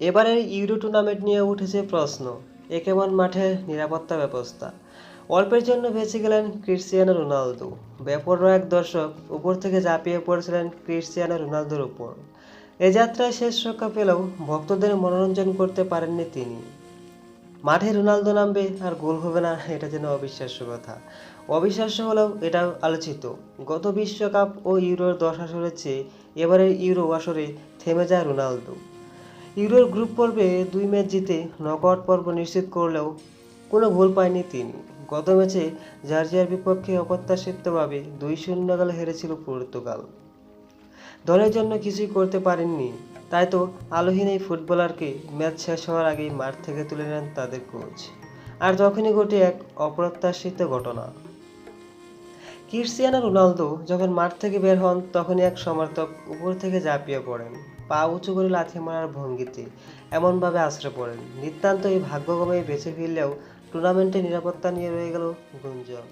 এবারের euro tournament নিয়ে উঠেছে প্রশ্ন। এ কেমন মাঠের নিরাপত্তা ব্যবস্থা। অল্পের জন্য বেঁচে গেলেন ক্রিশ্চিয়ানো রোনালদো। বেপরোয়া এক দর্শক উপর থেকে ঝাঁপিয়ে পড়েছিলেন ক্রিশ্চিয়ানো রোনালদোর উপর। এ যাত্রায় শেষ রক্ষা পেলেও ভক্তদের মনোরঞ্জন করতে পারেননি তিনি। মাঠে রোনালদো নামবে আর গোল হবে না, এটা যেন অবিশ্বাস্য কথা। অবিশ্বাস্য হলেও এটা আলোচিত। গত বিশ্বকাপ ও ইউরোর দশ আসরের চেয়ে এবারের ইউরো আসরে থেমে যায় রোনালদো। ইউরোর গ্রুপ পর্বে দুই ম্যাচ জিতে নকআউট পর্ব নিশ্চিত করলেও কোনো ভুল পায়নি তিনি। গত ম্যাচে জার্জিয়ার বিপক্ষে অপ্রত্যাশিতভাবে দুই শূন্য গোলে হেরেছিল পর্তুগাল। দলের জন্য কিছুই করতে পারেননি। তাই তো আলোহীন এই ফুটবলারকে ম্যাচ শেষ হওয়ার আগেই মাঠ থেকে তুলে নেন তাদের কোচ। আর তখনই ঘটে এক অপ্রত্যাশিত ঘটনা। ক্রিশ্চিয়ানো রোনালদো যখন মাঠ থেকে বের হন, তখনই এক সমর্থক উপর থেকে ঝাঁপিয়ে পড়েন। পা উঁচু করে লাথি মারার ভঙ্গিতে এমনভাবে আশ্রয় পড়েন। নিতান্তই ভাগ্যক্রমে বেঁচে ফিরলেও টুর্নামেন্টে নিরাপত্তা নিয়ে রয়ে গেল গুঞ্জন।